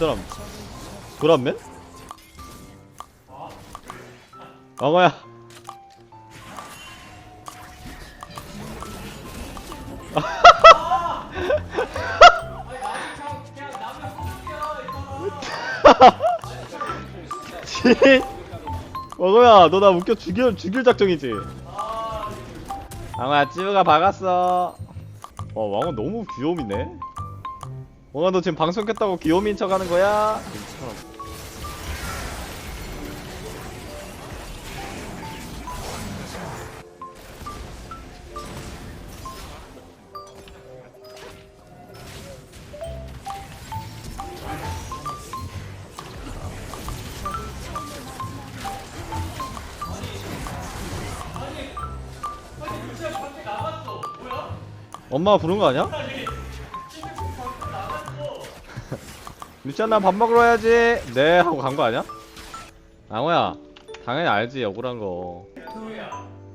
사람. 도란맨? 왕호야. 진 왕호야 너 나 웃겨 죽일 죽일 작정이지? 왕호야 찌우가 박았어. 와 왕호 너무 귀요미네 왕호 너 지금 방송 켰다고 귀요미인 척 하는 거야? 엄마가 부른 거 아니야? 루시안나 밥 먹으러 와야지 네 하고 간 거 아니야? 앙호야 당연히 알지 억울한 거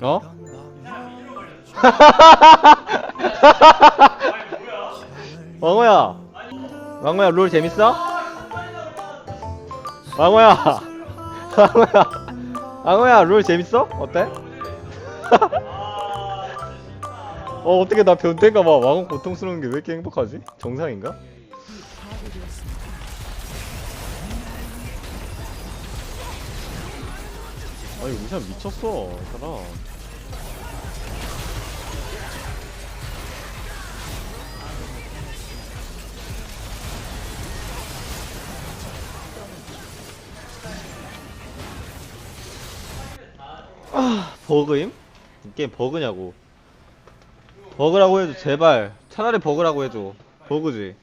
어? 왕호야 왕호야 롤 재밌어? 왕호야 왕호야 왕호야 롤 재밌어? 어때? 어 어떻게 나 변태인가 봐 왕호 고통스러운 게 왜 이렇게 행복하지? 정상인가? 아니 사람 미쳤어 이 사람 아 버그임? 이 게임 버그냐고. 버그라고 해줘 제발. 차라리 버그라고 해줘. 버그지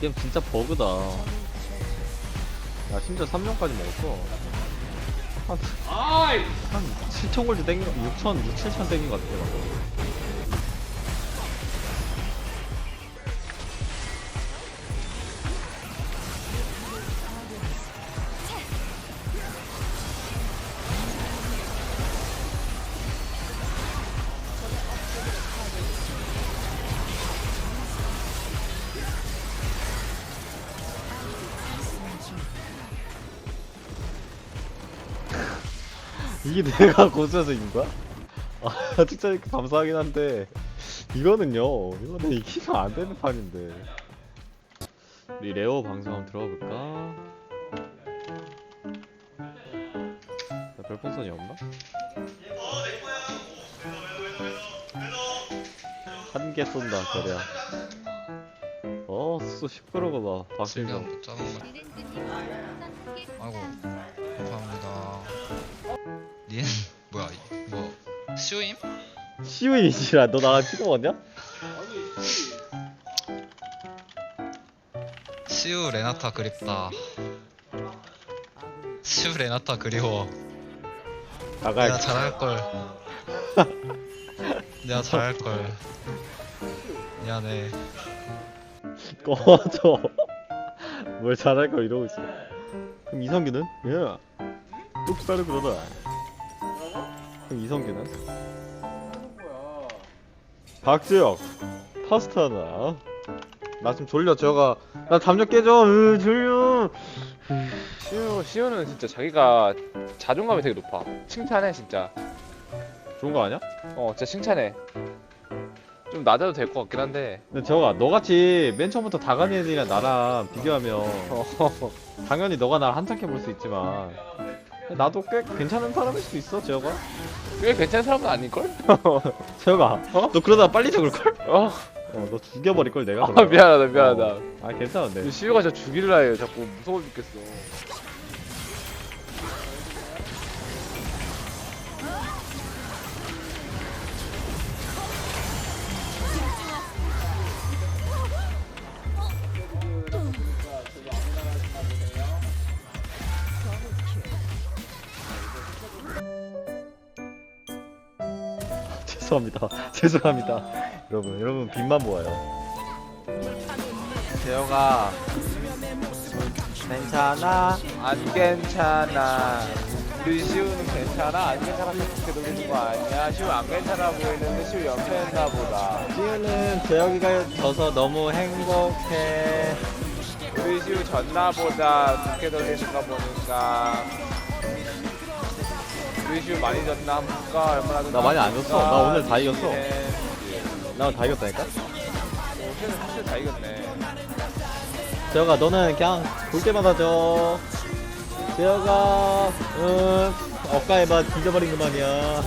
게임 진짜 버그다. 나 심지어 3명까지 먹었어. 한, 한 7천 골드 땡긴 거 6천 6, 7천 땡긴 거 같아 이게 내가 고수여서 이긴 거야? 아 진짜 감사하긴 한데 이거는요 이거는 이기면 안 되는 판인데 우리 레오 방송 한번 들어가 볼까? 나 별풍선이 없나? 한 개 쏜다 저래야 어 수소 시끄러워 봐 잡은 거. 아이고 감사합니다. 시우임? 시우이지라 너 나랑 찍어 먹었냐? 시우 레나타 그립다. 시우 레나타 그리워. 나갈 내가 잘할 걸. 내가 잘할 걸. 미안해. 꺼져. 뭘 잘할 거 이러고 있어. 그럼 이성규는? 예. 똑바로 그러다. 그럼 이성규는? 박재혁. 파스타 하나. 나 좀 졸려 저가 나 담력 깨져 으 졸려 시우 시우는 진짜 자기가 자존감이 되게 높아. 칭찬해 진짜. 좋은 거 아니야? 어 진짜 칭찬해. 좀 낮아도 될 것 같긴 한데. 근데 저가 너같이 맨 처음부터 다가니 애들이랑 나랑 비교하면 어, 당연히 너가 날 한참게 볼수 있지만 나도 꽤 괜찮은 사람일 수 있어 재혁아 꽤 괜찮은 사람은 아닐걸? 재혁아 어? 너 그러다 빨리 죽을걸? 어. 어 너 죽여버릴걸 내가 아 그러면. 미안하다 미안하다. 어. 아 괜찮은데 시우가 저 죽일라 해요. 자꾸 무서워 죽겠어. 죄송합니다 죄송합니다 여러분 여러분 빚만 모아요 재혁아 괜찮아 안 괜찮아. 우리 시우는 괜찮아? 안 괜찮아서 그렇게 놀리는 거 아니야? 시우 안 괜찮아 보이는데 시우 연패했나 보다. 시우는 재혁이가 져서 너무 행복해 우리 시우 졌나 보다. 그렇게 놀리는 거 보니까. 시우 많이 졌나 한번 볼까? 얼마나 졌나 나 많이 안 졌어. 나 오늘 다 이겼어. 네. 나다 이겼다니까 오늘은 사실 다 이겼네. 재혁아 너는 그냥 볼 때마다 져 재혁아 응 억가에만 뒤져버린 그만이야